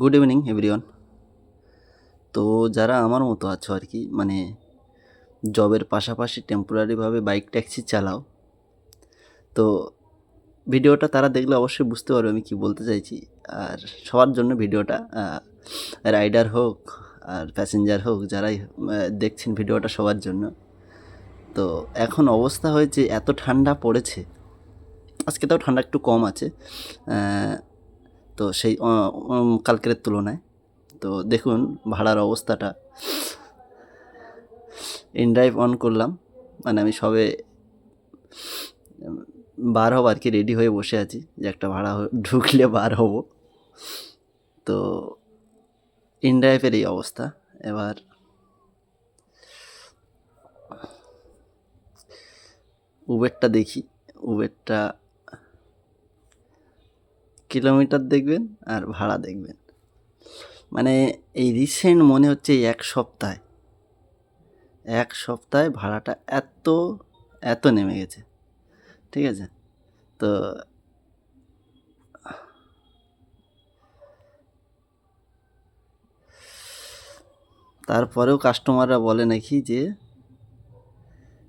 Good evening everyone তো যারা আমার মতো আছো আর কি মানে জবের পাশাপাশি টেম্পোরারিভাবে বাইক ট্যাক্সি চালাও, তো ভিডিওটা তারা দেখলে অবশ্যই বুঝতে পারবে আমি কি বলতে চাইছি। আর সবার জন্য ভিডিওটা রাইডার হোক আর প্যাসেঞ্জার হোক, যারাই দেখছেন ভিডিওটা সবার জন্য। তো এখন অবস্থা হয়েছে এত ঠান্ডা পড়েছে, আজকে তাও ঠান্ডা একটু কম আছে তো সেই কালকের তুলনায়। তো দেখুন ভাড়ার অবস্থাটা। ইনড্রাইভ অন করলাম। মানে আমি সবে বার হব আর কি রেডি হয়ে বসে আছি যে একটা ভাড়া ঢুকলে বার হব। তো ইনড্রাইভের এই অবস্থা। এবার উবেরটা দেখি। উবেরটা কিলোমিটার দেখবেন আর ভাড়া দেখবেন। মানে এই রিসেন্ট মনে হচ্ছে এক সপ্তাহে এক সপ্তাহে ভাড়াটা এত এত নেমে গেছে। ঠিক আছে? তো তারপরেও কাস্টমাররা বলে নাকি যে,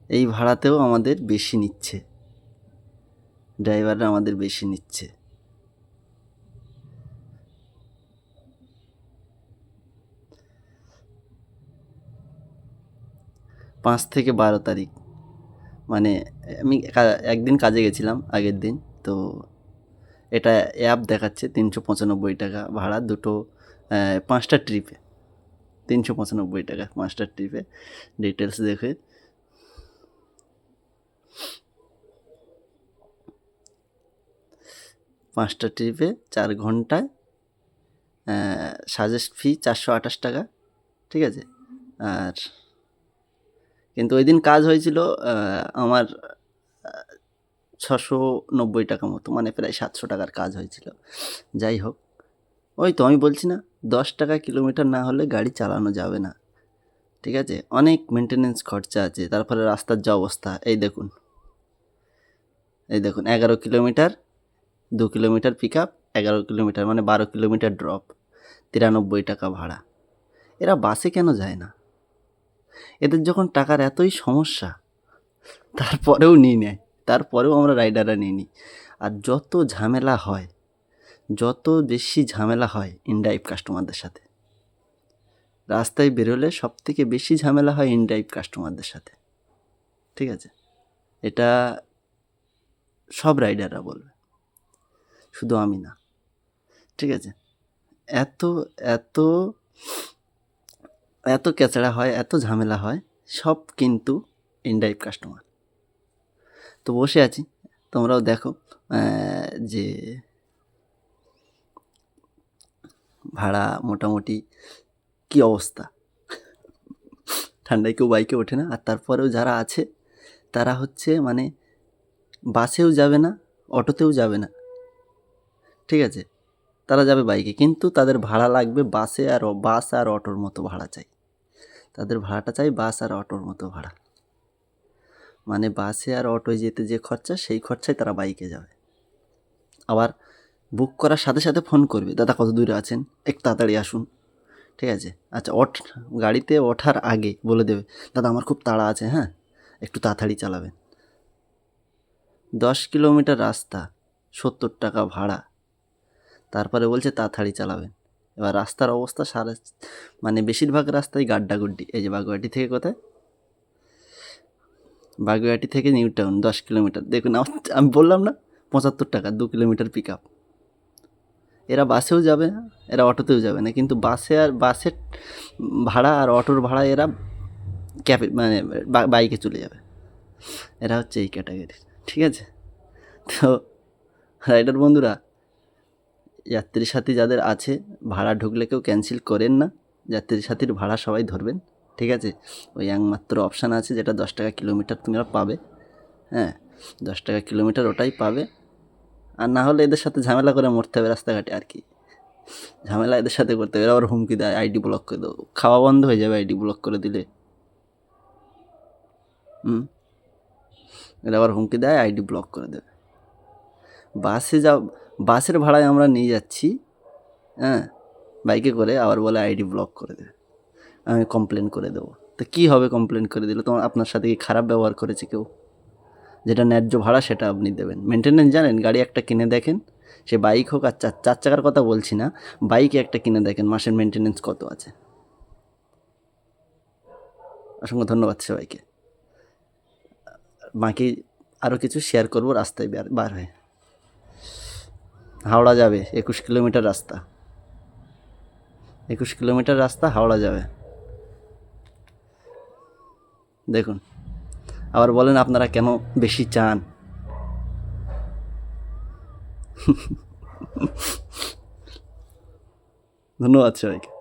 এই ভাড়াতেও আমাদের বেশি নিচ্ছে। ড্রাইভাররা আমাদের বেশি নিচ্ছে। পাঁচ থেকে বারো তারিখ। মানে আমি একদিন কাজে গেছিলাম আগের দিন, তো এটা অ্যাপ দেখাচ্ছে তিনশো পঁচানব্বই টাকা ভাড়া দুটো পাঁচটা ট্রিপে তিনশো পঁচানব্বই টাকা পাঁচটা ট্রিপে ডিটেলস দেখে। পাঁচটা ট্রিপে চার ঘন্টায় সাজেস্ট ফি চারশো আঠাশ টাকা, ঠিক আছে? আর কিন্তু ওই দিন কাজ হয়েছিল আমার ছশো নব্বই টাকা মতো মানে প্রায় সাতশো টাকার কাজ হয়েছিল। যাই হোক, ওই তো আমি বলছি না, দশ টাকা কিলোমিটার না হলে গাড়ি চালানো যাবে না। ঠিক আছে? অনেক মেনটেনেন্স খরচা আছে তারপরে রাস্তার যা অবস্থা, এই দেখুন। এই দেখুন, এগারো কিলোমিটার, দু কিলোমিটার পিক আপ এগারো কিলোমিটার মানে বারো কিলোমিটার ড্রপ তিরানব্বই টাকা ভাড়া। এরা বাসে কেন যায় না? এদের যখন টাকার এতই সমস্যা, তারপরেও নিয়ে নেয়, তারপরেও আমরা রাইডাররা নিয়ে নিই। আর যত ঝামেলা হয়, যত বেশি ঝামেলা হয় ইনড্রাইভ কাস্টমারদের সাথে, রাস্তায় বেরোলে সব থেকে বেশি ঝামেলা হয় ইনড্রাইভ কাস্টমারদের সাথে। ঠিক আছে? এটা সব রাইডাররা বলবে। শুধু আমি না। ঠিক আছে? এত এত এত ক্যাচড়া হয়, এত ঝামেলা হয়, সব কিন্তু ইনডাইভ কাস্টমার। তো বসে আছি, তোমরাও দেখো যে ভাড়া মোটামুটি কি অবস্থা? ঠান্ডায় কেউ বাইকে ওঠে না, আর তারপরেও যারা আছে, তারা হচ্ছে মানে বাসেও যাবে না, অটোতেও যাবে না। ঠিক আছে? তারা যাবে বাইকে, কিন্তু তাদের ভাড়া লাগবে বাসে আর, বাস আর অটোর মতো ভাড়া চাই। তাদের ভাড়াটা চাই বাস আর অটোর মতো ভাড়া। মানে বাসে আর অটোয় যেতে যে খরচা, সেই খরচায় তারা বাইকে যাবে। আবার বুক করার সাথে সাথে ফোন করবে, দাদা, কত দূরে আছেন? একটু তাড়াতাড়ি আসুন। ঠিক আছে? আচ্ছা ওঠ গাড়িতে ওঠার আগে বলে দেবে, দাদা, আমার খুব তাড়া আছে হ্যাঁ? একটু তাড়াতাড়ি চালাবেন। দশ কিলোমিটার রাস্তা, সত্তর টাকা ভাড়া। তারপরে বলছে, তাড়াতাড়ি চালাবেন। এবার রাস্তার অবস্থা সারা মানে বেশিরভাগ রাস্তায় গাড্ডাগুড্ডি। এই যে বাগুয়াটি থেকে কোথায়? বাগুয়াটি থেকে নিউ টাউন দশ কিলোমিটার। দেখুন আমি বললাম না, পঁচাত্তর টাকা, দু কিলোমিটার পিক আপ এরা বাসেও যাবে না, এরা অটোতেও যাবে না, কিন্তু বাসে আর বাসের ভাড়া আর অটোর ভাড়া এরা ক্যাবে মানে বাইকে চলে যাবে। এরা হচ্ছে এই ক্যাটাগরির ঠিক আছে? তো রাইডার বন্ধুরা যাত্রী সাথী যাদের আছে, ভাড়া ঢুকলে কেউ ক্যান্সেল করেন না। যাত্রী সাথীর ভাড়া সবাই ধরবেন, ঠিক আছে? ওই একমাত্র অপশান আছে যেটা দশ টাকা কিলোমিটার তোমরা পাবে। হ্যাঁ দশ টাকা কিলোমিটার ওটাই পাবে। আর না হলে এদের সাথে ঝামেলা করে মরতে হবে রাস্তাঘাটে আর কি। ঝামেলা এদের সাথে করতে হবে আবার হুমকি দেয়, আইডি ব্লক করে দেবো। খাওয়া বন্ধ হয়ে যাবে আইডি ব্লক করে দিলে। হুম? এরা আবার হুমকি দেয়, আইডি ব্লক করে দেবে। বাসে যাও বাসের ভাড়ায় আমরা নিয়ে যাচ্ছি হ্যাঁ বাইকে করে আবার বলে আইডি ব্লক করে দেবে। আমি কমপ্লেন করে দেবো। তো কী হবে কমপ্লেন করে দিলে? তোমার, আপনার সাথে কি খারাপ ব্যবহার করেছে কেউ? যেটা ন্যায্য ভাড়া সেটা আপনি দেবেন। মেনটেনেন্স জানেন? গাড়ি একটা কিনে দেখেন, সে বাইক হোক আর চার চার চাকার কথা বলছি না বাইকে একটা কিনে দেখেন, মাসের মেনটেনেন্স কত আছে। অসংখ্য ধন্যবাদ সবাইকে। বাকি আরও কিছু শেয়ার করব, রাস্তায় বের, বার হয়ে। হাওড়া যাবে, একুশ কিলোমিটার রাস্তা। একুশ কিলোমিটার রাস্তা, হাওড়া যাবে। দেখুন, আবার বলেন আপনারা কেন বেশি চান? ধন্যবাদ সবাইকে।